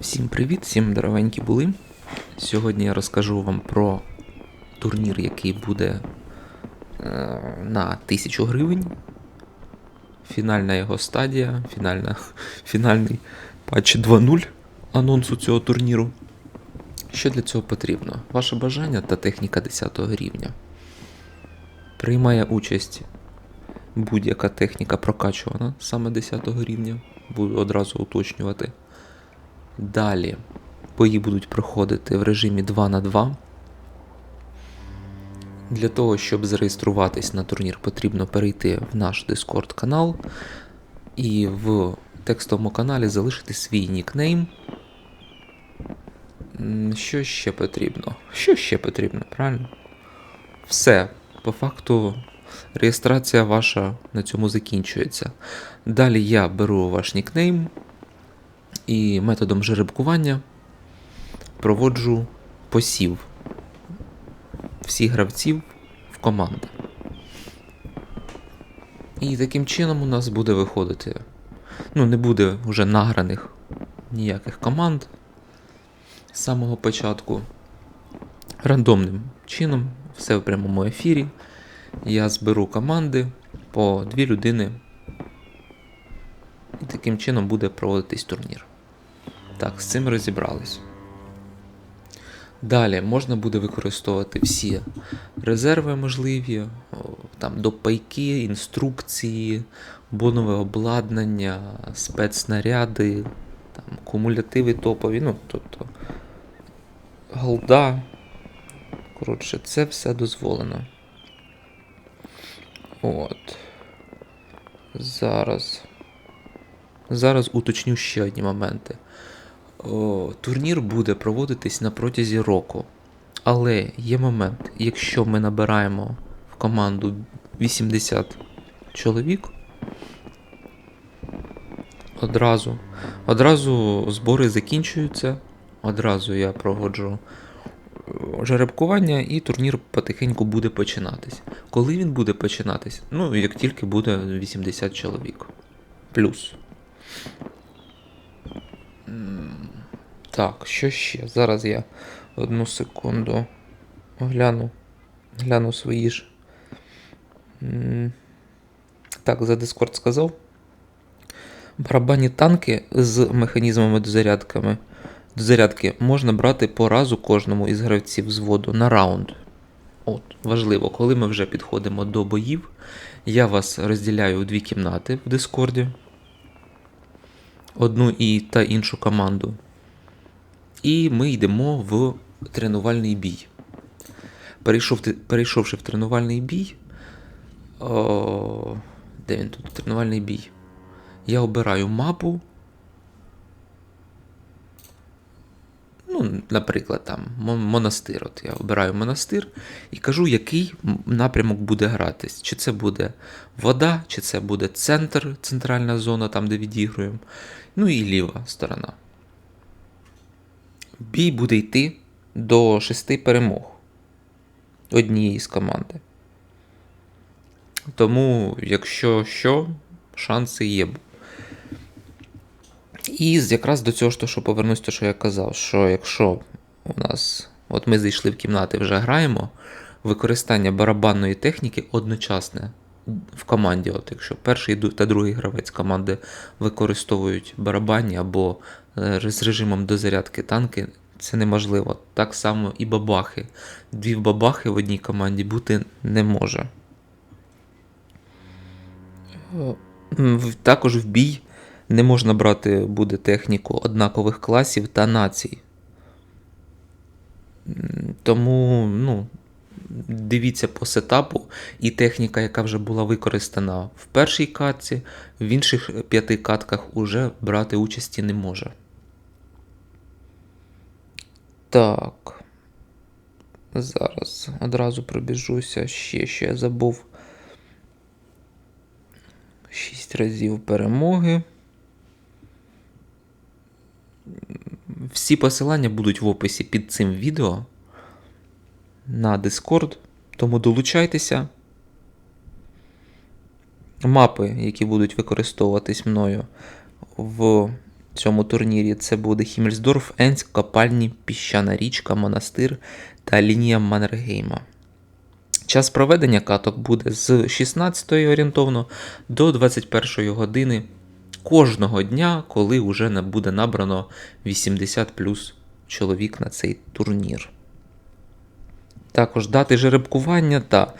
Всім привіт, всім дорогенькі були. Сьогодні я розкажу вам про турнір, який буде е, на 1000 гривень. Фінальна його стадія, фінальна, фінальний патч 2.0 анонсу цього турніру. Що для цього потрібно? Ваше бажання та техніка 10 рівня. Приймає участь будь-яка техніка прокачувана саме 10 рівня. Буду одразу уточнювати. Далі бої будуть проходити в режимі 2 на 2. Для того, щоб зареєструватись на турнір, потрібно перейти в наш Discord канал і в текстовому каналі залишити свій нікнейм. Що ще потрібно? Що ще потрібно, правильно? Все. По факту реєстрація ваша на цьому закінчується. Далі я беру ваш нікнейм і методом жеребкування проводжу посів всіх гравців в команди. І таким чином у нас буде виходити. Ну, не буде вже награних ніяких команд з самого початку. Рандомним чином, все в прямому ефірі. Я зберу команди по дві людини. І таким чином буде проводитись турнір. Так, з цим розібрались. Далі можна буде використовувати всі резерви можливі, там допайки, інструкції, бонове обладнання, спецснаряди, там, кумулятиви топові, ну, тобто голда. Коротше, це все дозволено. От. Зараз. Зараз уточню ще одні моменти. О, турнір буде проводитись на протязі року. Але є момент, якщо ми набираємо в команду 80 чоловік, одразу, одразу збори закінчуються, одразу я проводжу е, жеребкування і турнір потихеньку буде починатись. Коли він буде починатись? Ну, як тільки буде 80 чоловік. Плюс. Так, що ще? Зараз я одну секунду гляну. Гляну свої ж. Так, за Discord сказав. Барабанні танки з механізмами дозарядками. Дозарядки можна брати по разу кожному із гравців зводу на раунд. От, важливо, коли ми вже підходимо до боїв, я вас розділяю у дві кімнати в Дискорді. Одну і та іншу команду. І ми йдемо в тренувальний бій. Перейшов, перейшовши в тренувальний бій. О, де він тут? Тренувальний бій. Я обираю мапу. Ну, наприклад, там монастир. От я обираю монастир і кажу, який напрямок буде гратись. Чи це буде вода, чи це буде центр, центральна зона, там, де відігруємо. Ну і ліва сторона. Бій буде йти до шести перемог однієї з команди. Тому, якщо що, шанси є. І якраз до цього, що повернусь, то, що я казав, що якщо у нас, от ми зайшли в кімнати, вже граємо, використання барабанної техніки одночасне в команді. От якщо перший та другий гравець команди використовують барабанні або е, з режимом дозарядки танки, це неможливо. Так само і бабахи. Дві бабахи в одній команді бути не може. Е, Також в бій не можна брати буде техніку однакових класів та націй. Тому, ну, дивіться по сетапу, і техніка, яка вже була використана в першій катці, в інших п'яти катках уже брати участі не може. Так. Зараз одразу пробіжуся. Ще що я забув. Шість разів перемоги. Всі посилання будуть в описі під цим відео на Discord, тому долучайтеся. Мапи, які будуть використовуватись мною в цьому турнірі це буде Хіммельсдорф, Енськ, Копальні, Піщана річка, Монастир та лінія Маннергейма. Час проведення каток буде з 16 орієнтовно до 21 години кожного дня, коли вже буде набрано 80 плюс чоловік на цей турнір. Також дати жеребкування та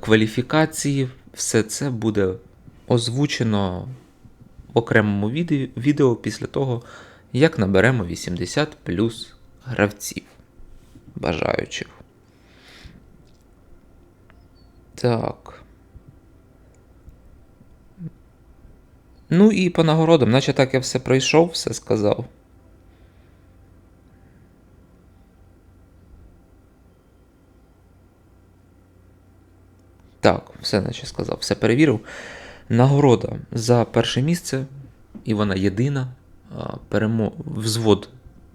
кваліфікації, все це буде озвучено в окремому відео, після того, як наберемо 80 плюс гравців бажаючих. Так. Ну і по нагородам, наче так я все пройшов, все сказав. Так, все наче сказав, все перевірив. Нагорода за перше місце, і вона єдина. Перемо... Взвод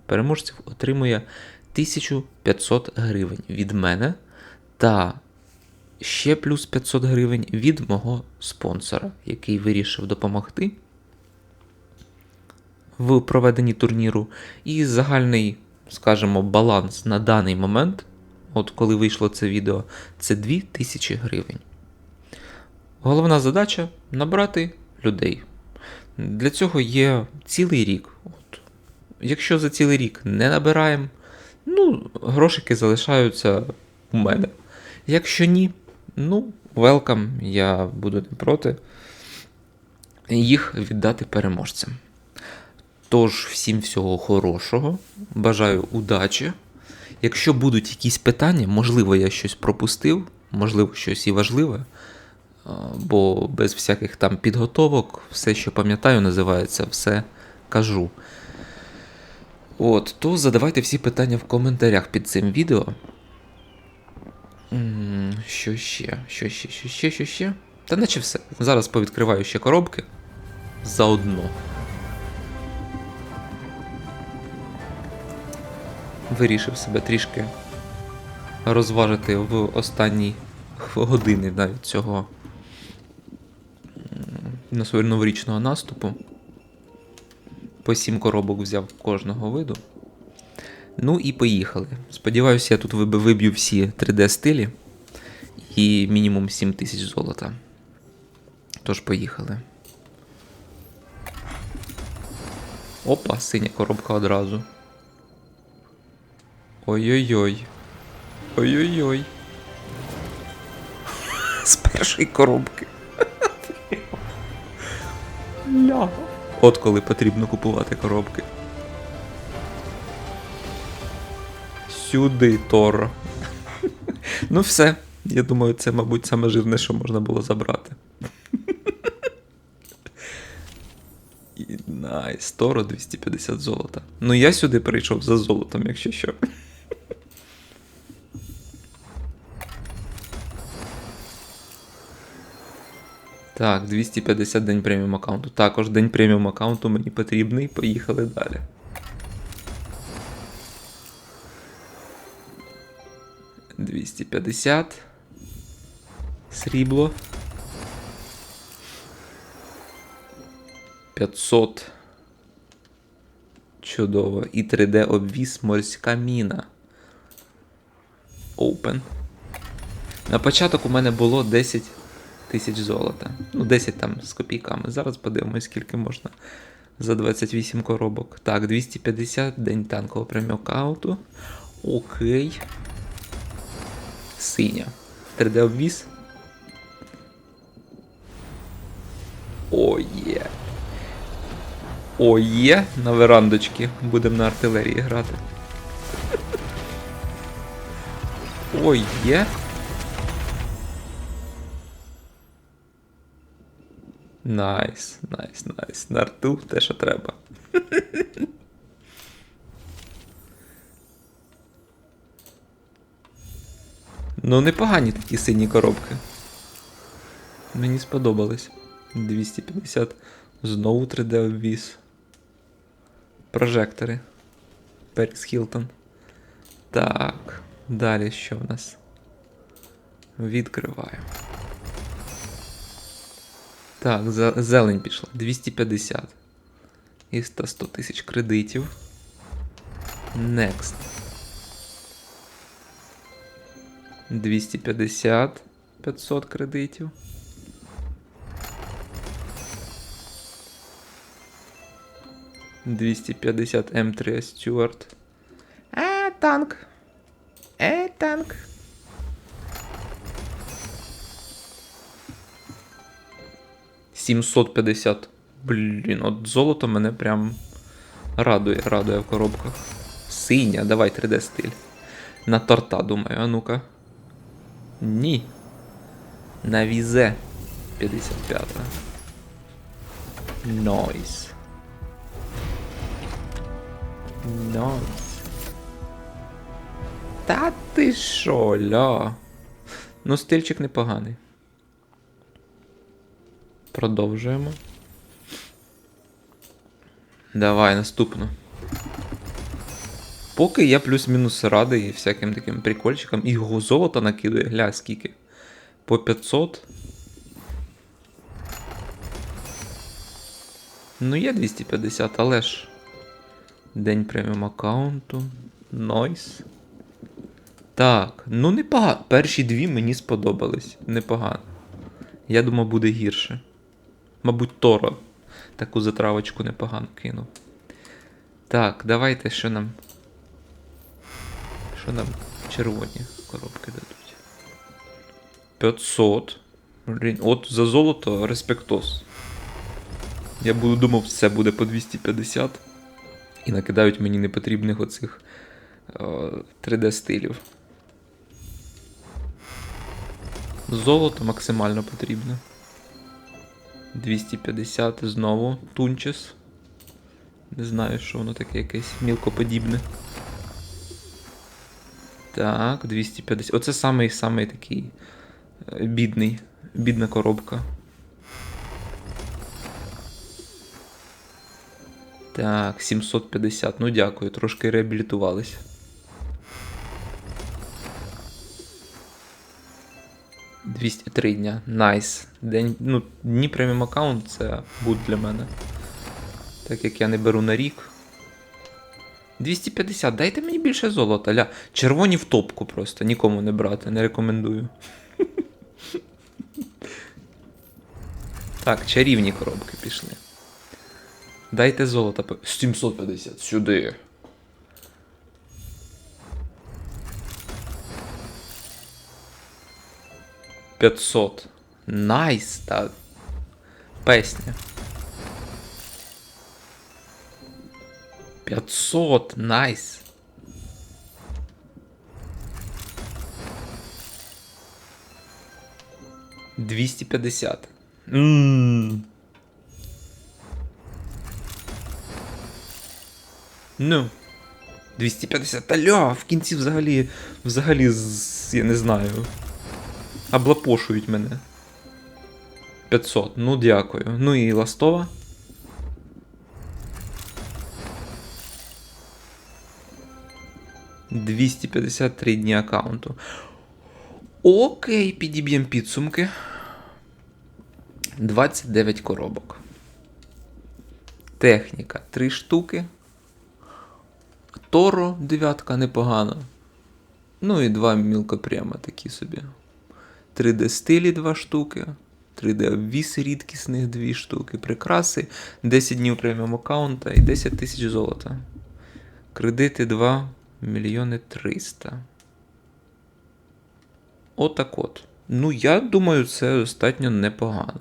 переможців отримує 1500 гривень від мене та ще плюс 500 гривень від мого спонсора, який вирішив допомогти в проведенні турніру. І загальний, скажімо, баланс на даний момент, от коли вийшло це відео, це 2000 гривень. Головна задача набрати людей. Для цього є цілий рік. От. Якщо за цілий рік не набираємо, ну, грошики залишаються у мене. Якщо ні, ну, welcome, я буду не проти їх віддати переможцям. Тож, всім всього хорошого, бажаю удачі. Якщо будуть якісь питання, можливо, я щось пропустив, можливо, щось і важливе, бо без всяких там підготовок, все, що пам'ятаю, називається все кажу. От, то задавайте всі питання в коментарях під цим відео. Що ще? Що ще? Що ще? Що ще? Та наче все. Зараз повідкриваю ще коробки. Заодно. Вирішив себе трішки розважити в останні години навіть цього новорічного наступу. По сім коробок взяв кожного виду. Ну і поїхали. Сподіваюся, я тут виб'ю всі 3D стилі і мінімум 7 тисяч золота. Тож поїхали. Опа, синя коробка одразу. Ой-ой-ой. Ой-ой-ой. З першої коробки. От коли потрібно купувати коробки. Сюди Торо. ну все. Я думаю, це, мабуть, саме жирне, що можна було забрати. Найс, Торо 250 золота. Ну я сюди прийшов за золотом, якщо що. Так, 250 день преміум аккаунту. Також день преміум аккаунту мені потрібний. Поїхали далі. Двісті п'ятдесят. Срібло. 500. Чудово. І 3D обвіз морська міна. Open. На початок у мене було 10 тисяч золота. Ну, 10 там з копійками. Зараз подивимось, скільки можна за 28 коробок. Так, 250, день танкового преміокауту. Окей. Синя. 3D обвіз. О, є. О. На верандочки. Будемо на артилерії грати. Ой, є. Найс, найс, найс. На арту те, що треба. ну, непогані такі сині коробки. Мені сподобались. 250. Знову 3D обвіз. Прожектори. Перекс Хілтон. Так. Далі що в нас? Відкриваємо. Так, зелень пішла. 250. І 100 100 тисяч кредитів. Next. 250 500 кредитів. Двісті п'ятдесят М3 Стюарт. А, танк. Е, танк. Сімсот п'ятдесят. Блін, от золото мене прям радує, радує в коробках. Синя, давай 3D стиль. На торта, думаю, а ну-ка. Ні. На візе 55. Нойс. Нойс. Та ти шо, ля. Ну, стильчик непоганий. Продовжуємо. Давай, наступну. Поки я плюс-мінус радий всяким таким прикольчикам. І його золото накидує, гля, скільки. По 500. Ну, є 250, але ж. День преміум аккаунту. Нойс. Так, ну непогано. Перші дві мені сподобались. Непогано. Я думав, буде гірше. Мабуть, Торо таку затравочку непогано кинув. Так, давайте що нам. Що нам червоні коробки дадуть? 500. Блін, от за золото респектос. Я буду думав, все буде по 250. І накидають мені непотрібних оцих е, 3D стилів. Золото максимально потрібно. 250 знову тунчес. Не знаю, що воно таке якесь мілкоподібне. Так, 250. Оце самий самий такий е, бідний. Бідна коробка. Так, 750. Ну дякую, трошки реабілітувались. Двісті три дня. Найс. День. Ну, дні преміум аккаунт це будь для мене. Так як я не беру на рік. 250, дайте мені більше золота. Ля. Червоні в топку просто. Нікому не брати, не рекомендую. Так, чарівні коробки пішли. Дайте золото. по- 750, сюди. П'ятсот. Найс, та песня. 500, найс. Двісті п'ятдесят. Ну. 250. Алло, в кінці взагалі. Взагалі, з, я не знаю. Облапошують мене. 500. Ну, дякую. Ну і ластова. — 253 дні аккаунту. Окей, підіб'ємо підсумки. 29 коробок. Техніка 3 штуки. Торо дев'ятка непогано. Ну і два мілкопрема такі собі. 3D стилі 2 штуки. 3D обвіс рідкісних 2 штуки. Прикраси. 10 днів преміум аккаунта і 10 тисяч золота. Кредити 2 мільйони 300. Отак от. Ну, я думаю, це достатньо непогано.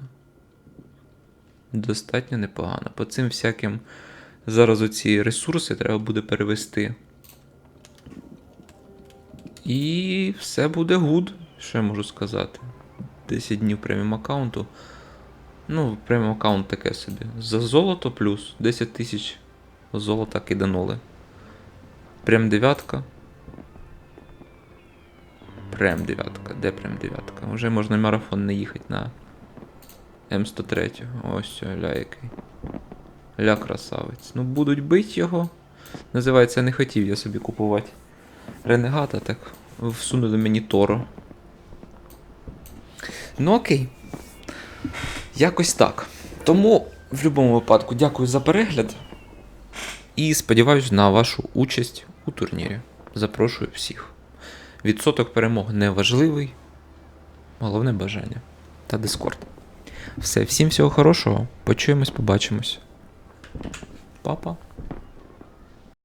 Достатньо непогано. По цим всяким. Зараз оці ресурси треба буде перевести. І все буде гуд. Що я можу сказати? 10 днів преміум аккаунту. Ну, преміум аккаунт таке собі. За золото плюс 10 тисяч золота киданули. Прям дев'ятка. Прем дев'ятка. Де прем дев'ятка? Вже можна марафон не їхати на М103. Ось ля який. Ля красавець. Ну, будуть бить його. Називається, не хотів я собі купувати ренегата, так всунули мені Торо. Ну окей. Якось так. Тому, в будь-якому випадку, дякую за перегляд. І сподіваюся на вашу участь у турнірі. Запрошую всіх. Відсоток перемог не важливий. Головне бажання та дискорд. Все, всім всього хорошого. Почуємось, побачимось. Папа.